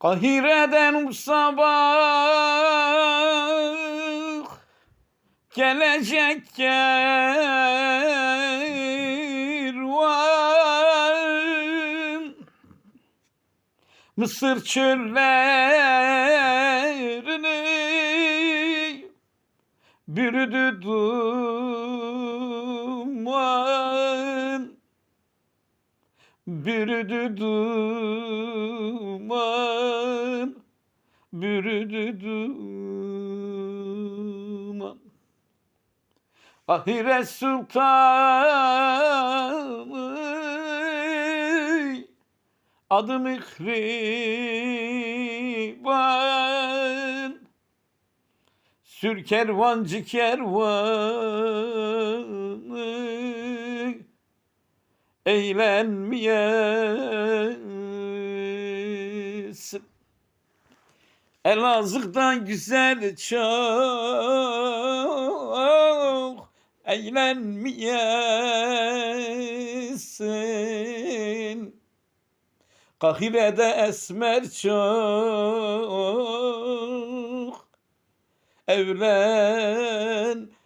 Kahire'den sabah gelecek kervan Mısır çöllerini bürüdü duman. Bürüdü duman Bürüdü duman. Ahire sultanı Adı Mihriban Sür kervancı kervanı eğlenmeyesin. Elazığ'dan güzel çok eğlenmeyesin. Kahire'de esmer çok evlenmeyesin.